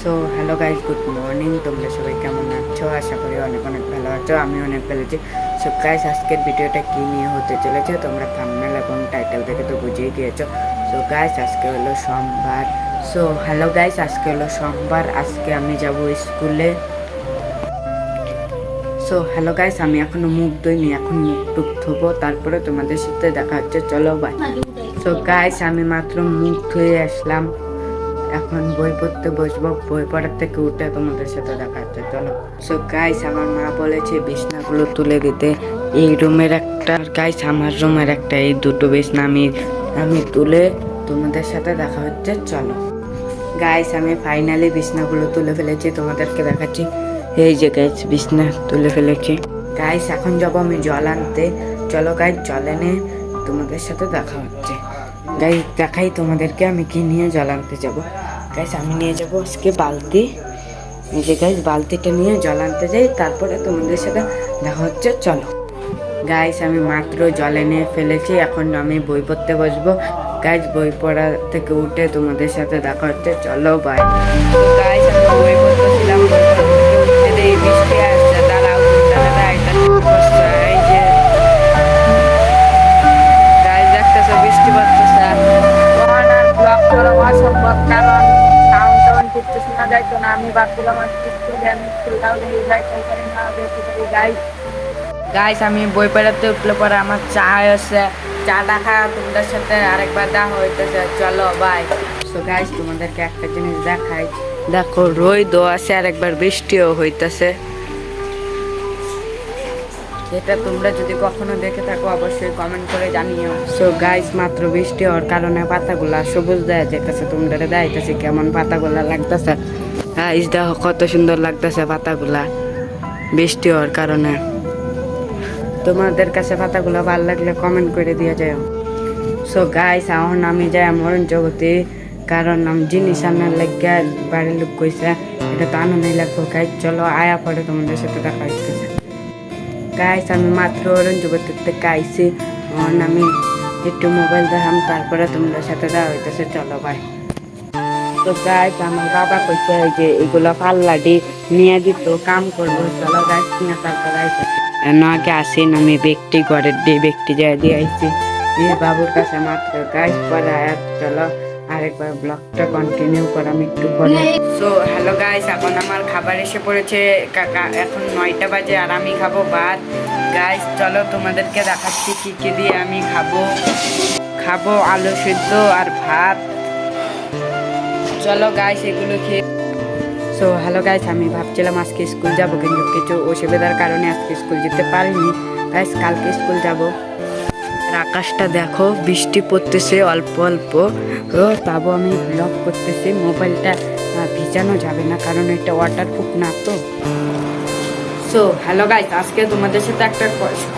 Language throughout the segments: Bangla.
So hello guys good morning তোমরা সবাই কেমন আছো? আশা করি অনেক অনেক ভালো আছো আমি অনেক ভালো আছি। সো গাইজ আজকের ভিডিওটা কী নিয়ে হতে চলেছে? তোমরা থাম্বনেল এবং টাইটেল দেখে তো বুঝিয়ে গিয়েছো। সো গাইজ আজকে হলো সোমবার। সো হ্যালো গাইজ আজকে হলো সোমবার। আজকে আমি যাব স্কুলে। সো হ্যালো গাইস আমি এখনও মুখ ধুইনি, এখন মুখ টুক ধোবো। তারপরে তোমাদের সাথে দেখা হচ্ছে। চলো বাই সো গাইস আমি মাত্র মুখ ধুয়ে আসলাম। এখন বই পড়তে বসবো, বই পড়ার থেকে উঠে তোমাদের সাথে দেখা হচ্ছে, চলো। সো গাইস আমার মা বলেছে বিছনাগুলো তুলে দিতে। এই রুমের একটা গাইস আমার রুমের একটা, এই দুটো বিছনা আমি আমি তুলে তোমাদের সাথে দেখা হচ্ছে, চলো। গাইস আমি ফাইনালি বিছনাগুলো তুলে ফেলেছি, তোমাদেরকে দেখাচ্ছি। এই যে গাইস বিছনা তুলে ফেলেছি। গাইস এখন যাব আমি জল আনতে। চলো গাইস জল এনে তোমাদের সাথে দেখা হচ্ছে। গাইস দেখাই তোমাদেরকে আমি কি নিয়ে জল আনতে যাব। গাইস আমি নিয়ে যাব আজকে বালতি। এই যে গাইস বালতিটা নিয়ে জল আনতে যাই, তারপরে তোমাদের সাথে দেখা হচ্ছে, চলো। গাইস আমি মাত্র জলে নিয়ে ফেলেছি, এখন আমি বই পড়তে বসবো। গাইস বই পড়া থেকে উঠে তোমাদের সাথে দেখা হচ্ছে, চলো বাই গাইস কিছু শোনা যাইতো না। আমি ভাবছিলাম আর কিছু আমি স্কুলটাও দেখে যাই তাই করে না দেখতে পারি গাইস গাইস আমি বই পড়াতে উঠলে পরে আমার চা হয়েছে চা দেখা তোমাদের সাথে আরেকবার দেখা হইতেছে। চলো বাই সো গাইস তোমাদেরকে একটা জিনিস দেখাই। দেখো রোদও আছে, আরেকবার বৃষ্টিও হইতেছে। এটা তোমরা যদি কখনো দেখে থাকো, অবশ্যই কমেন্ট করে জানিও। সো গাইস মাত্র বৃষ্টি হওয়ার কারণে পাতাগুলা সবুজ দেয়া যেতেছে তোমরা দেখাইতেছে কেমন পাতাগুলা লাগতেছে। গাইস দেখো কত সুন্দর লাগতেছে পাতাগুলা বৃষ্টি হওয়ার কারণে। তোমাদের কাছে পাতাগুলো ভালো লাগলে কমেন্ট করে দিয়ে যায় সো গাইস এখন আমি যাই মরণ জগতে কারণ আমি জিনিস আনার লাগে বাড়ির লোক কইছে, এটা তো আনন্দই লাগবে। গাইস চলো আয়া পরে তোমাদের সাথে দেখা হইতেছে। গাইস, আমি মাত্র অরুণ জগতের থেকে আইসি আমি একটু মোবাইল দেখাম, তারপরে তোমাদের সাথে দেখা হইতেছে, চলো ভাই তো গাইস, আমার বাবা কইছে যে এগুলো পাল্লাডি নিয়ে দিত, কাম করব, চলো, গাইস, নিয়ে তারপরে আইসে। নাকে আসেন, আমি ব্যক্তি ঘরের দিয়ে ব্যক্তি যায় দিয়ে আইছি। এই বাবুর কাছে মাত্র, গাইস, পরে চলো। আরেকবার ব্লগটা কন্টিনিউ করা আমি একটু পরে সো হ্যালো গাইস এখন আমার খাবার এসে পড়েছে। কাকা এখন নয়টা বাজে আর আমি খাব ভাত। গাইস চলো তোমাদেরকে দেখাচ্ছি কি কি দিয়ে আমি খাব। খাব আলু সিদ্ধ আর ভাত। চলো গাইস এগুলো খেয়ে সো হ্যালো গাইস আমি ভাবছিলাম আজকে স্কুল যাব কিন্তু কিছু অসুবিধার কারণে আজকে স্কুল যেতে পারিনি। গাইস কালকে স্কুল যাব। আকাশটা দেখো, বৃষ্টি পড়তেছে অল্প অল্প। তাবো আমি ব্লগ করতেছি, মোবাইলটা ভিজানো যাবে না, কারণ এটা ওয়াটারপ্রুফ না তো। সো হ্যালো গাইস আজকে তোমাদের সাথে একটা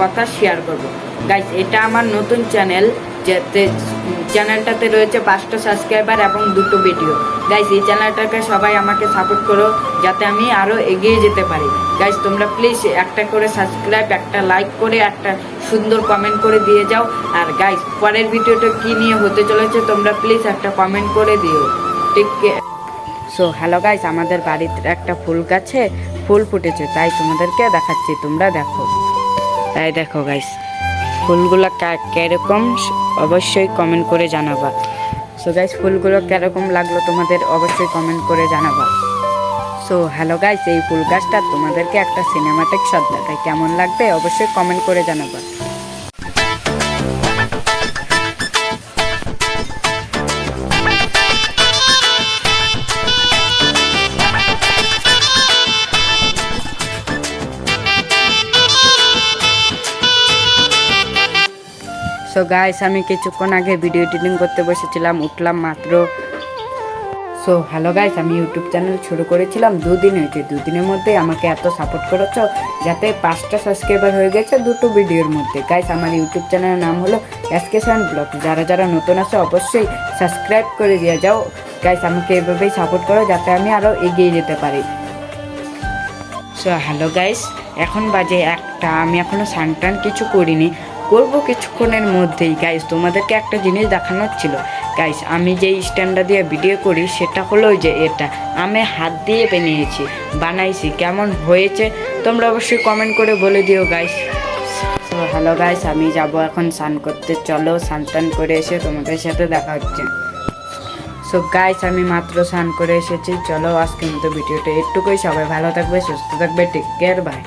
কথা শেয়ার করব। গাইস এটা আমার নতুন চ্যানেল যেতে চ্যানেলটাতে রয়েছে পাঁচটা সাবস্ক্রাইবার এবং দুটো ভিডিও গাইস এই চ্যানেলটাকে সবাই আমাকে সাপোর্ট করো যাতে আমি আরও এগিয়ে যেতে পারি। গাইস তোমরা প্লিজ একটা করে সাবস্ক্রাইব একটা লাইক করে, একটা সুন্দর কমেন্ট করে দিয়ে যাও। আর গাইস পরের ভিডিওটা কি নিয়ে হতে চলেছে তোমরা প্লিজ একটা কমেন্ট করে দিও। ঠিক সো হ্যালো গাইস আমাদের বাড়িতে একটা ফুল গাছে ফুল ফুটেছে, তাই তোমাদেরকে দেখাচ্ছি। তোমরা দেখো। তাই দেখো গাইস ফুলগুলো কীরকম? অবশ্যই কমেন্ট করে জানাবা। সো গাইস ফুলগুলো কীরকম লাগল তোমাদের অবশ্যই কমেন্ট করে জানাবা। সো হ্যালো গাইস এই ফুল গাছটা তোমাদেরকে একটা সিনেমাটিক শট দেখায়। কেমন লাগবে অবশ্যই কমেন্ট করে জানাবা। সো গাইস আমি কিছুক্ষণ আগে ভিডিও এডিটিং করতে বসেছিলাম, উঠলাম মাত্র। সো হ্যালো গাইস আমি ইউটিউব চ্যানেল শুরু করেছিলাম দুদিন হয়েছে। দুদিনের মধ্যে আমাকে এত সাপোর্ট করেছ যাতে পাঁচটা সাবস্ক্রাইবার হয়ে গেছে দুটো ভিডিওর মধ্যে। গাইস আমার ইউটিউব চ্যানেলের নাম হলো এসকেশন ব্লগ যারা যারা নতুন আছে, অবশ্যই সাবস্ক্রাইব করে দিয়ে যাও। গাইস আমাকে এভাবেই সাপোর্ট করো যাতে আমি আরও এগিয়ে যেতে পারি। সো হ্যালো গাইস এখন বাজে একটা। আমি এখনও সানটান কিছু করিনি। করব কিছুক্ষণের মধ্যেই। গাইস তোমাদেরকে একটা জিনিস দেখানোর ছিল। গাইস আমি যেই স্ট্যান্ডটা দিয়ে ভিডিও করি, সেটা হলো যে এটা। আমি হাত দিয়ে বানিয়েছি, বানাইছি। কেমন হয়েছে, তোমরা অবশ্যই কমেন্ট করে বলে দিও গাইস হ্যালো গাইস আমি যাব এখন স্নান করতে। চলো স্নান টান করে এসে তোমাদের সাথে দেখা হচ্ছে। সো গাইস আমি মাত্র স্নান করে এসেছি। চলো আজকের মতো ভিডিওটা একটুকুই সবাই ভালো থাকবে, সুস্থ থাকবে। Take care bye